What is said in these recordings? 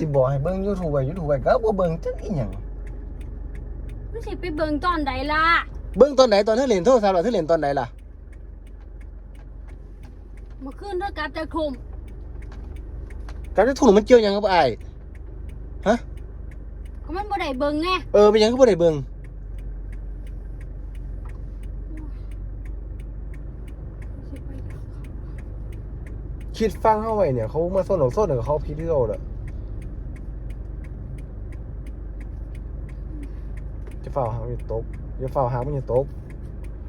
ที่บอกให้เบิ่ง YouTube ไว้ YouTube ไว้ก็บ่เบิ่งจักอีหยังมันสิไปเบิ่งตอนใดล่ะเบิ่งตอนไหนตอนเธอเล่นโทรศัพท์หรอเธอเล่นตอนไหนล่ะเมื่อคืนเธอกลับจากคุมการจะถูกมันเกี่ยวหยังกับอ้ายฮะก็มันบ่ได้เบิ่งไงเออเป็นหยังก็บ่ได้เบิ่งสิไปดักเขาคิดฟังเฮาไว้เนี่ยเขามาซ่อนของซ่อนกับเขาผิดที่เราแหล จะเฝ้าหามันจะตกอย่าเฝ้าหามันจะตก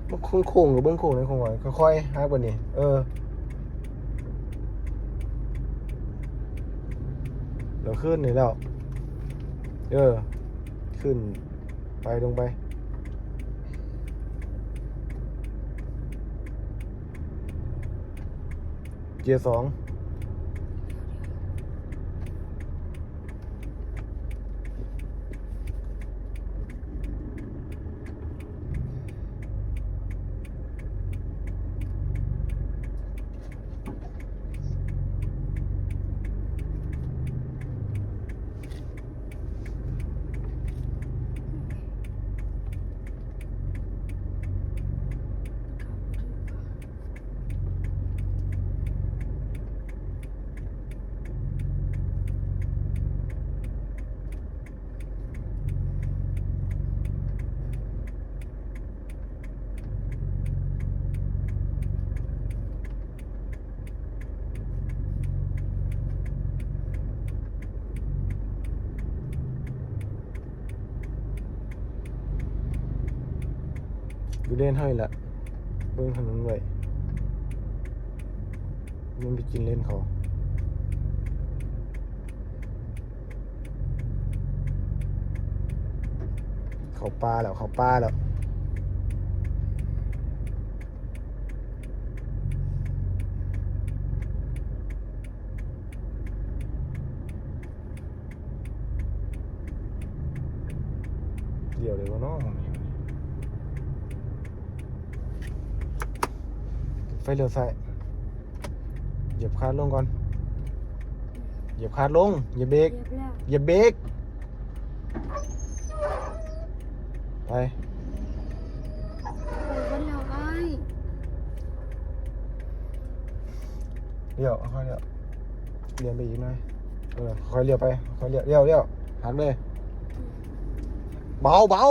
มันคงโค้งหรือเบิ่งโค้งในคงไว้ค่อยๆหาบ่นี่เออเราขึ้นนี่แล้วเออขึ้นไปลงไปเกียร์สอง อยู่เล่นให้ละเบิ่งถนนไว้ยังไปกินเล่นเขาเขาปลาแล้วเขาปลาแล้วเดี๋ยวเลยวะเนาะ ไฟเลี้ยวซ้ายเหยียบคาร์ดลงก่อน เหยียบคาร์ดลงอย่าเบรกเรียบแล้วอย่าเบรก ไปเปิดวันแล้วไอ้เลี้ยวค่อยเลี้ยวเลี้ยวไปอีกหน่อยเออค่อยเลี้ยวไป ค่อยเลี้ยวเลี้ยวเลี้ยวหักเลย เบาเบา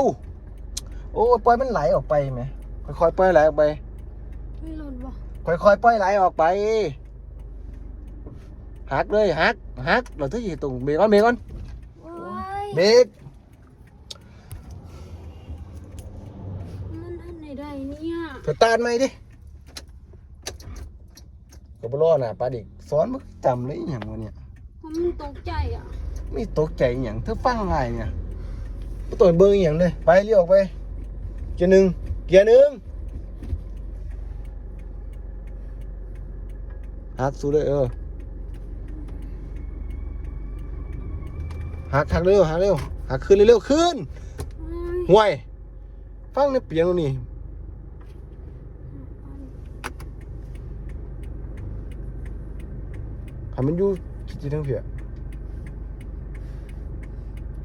โอ้ยปล่อยมันไหลออกไปไหมค่อยๆปล่อยไหลออกไป ไม่หล่นบ่ค่อยๆปล่อยไหลออกไปหักเลยหักหักเราถึงจะตรงเบรกก่อนเบรกก่อนโอ้ยเบรกมันทันไหนได้เนี่ยสตาร์ทไหมดิก็บล้อน่ะปลาดิกสอนมึงจำเลยอหย่างวะเนี่ยเพราะมันตกใจอะไม่ตกใจอหย่างเธอฟังง่ายเนี่ยบ่ตัวเบิ่งอหย่างเลยไปเลี้ยวออกไปเกียร์หนึ่งเกียร์หนึ่ง หักสู้เลยเออหักหักเร็วหักเร็วหักขึ้นเร็วๆขึ้นโอ้ยห่วยฟังในเปียงตรงนี้ให้มันอยู่จิตทั้งเพีย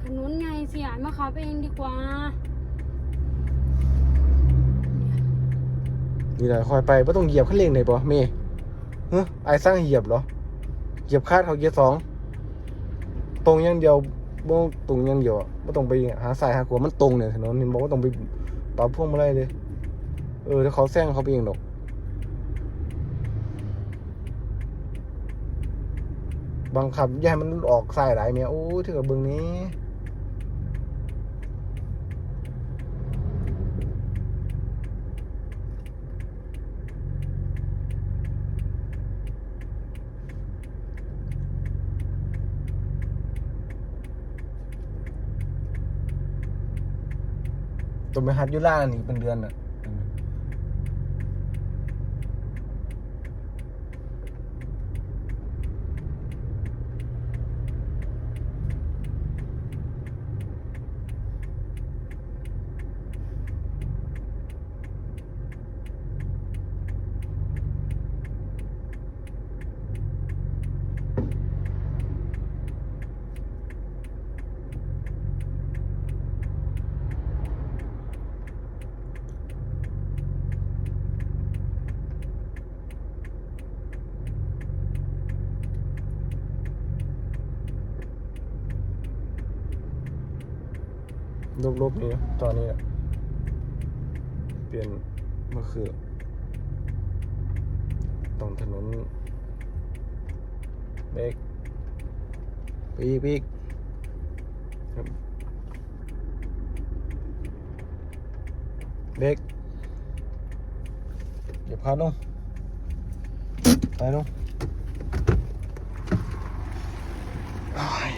ถนนไงเสียมาขับเองดีกว่า นี่แหละคอยไปไม่ต้องเหยียบขั้นเร่งเลยปะเมย์เฮ้ยไอ้สร้างเหยียบเหรอ เหยียบคาดเขาเกียร์สอง ตรงอย่างเดียวบ่ตรงอย่างเดียวไม่ต้องไปหาสายหาขวามันตรงเนี่ยถนนเห็นบอกว่าต้องไปปรับพวงมาลัยเลย เออถ้าเขาแซงเขาไปเองหรอกบังคับย่ามันออกสายหลายเมียโอ้ยเถื่อเบิ่งนี้ ตัวไปฮัดยุล่านี่เป็นเดือนอะ ลบลบนี่ตอนนี้อะเปลี่ยนเมื่อคือตรงถนนเบรกไปอีกไปอีกครับเบรกเหยียบคาดลงไปลงอ้าย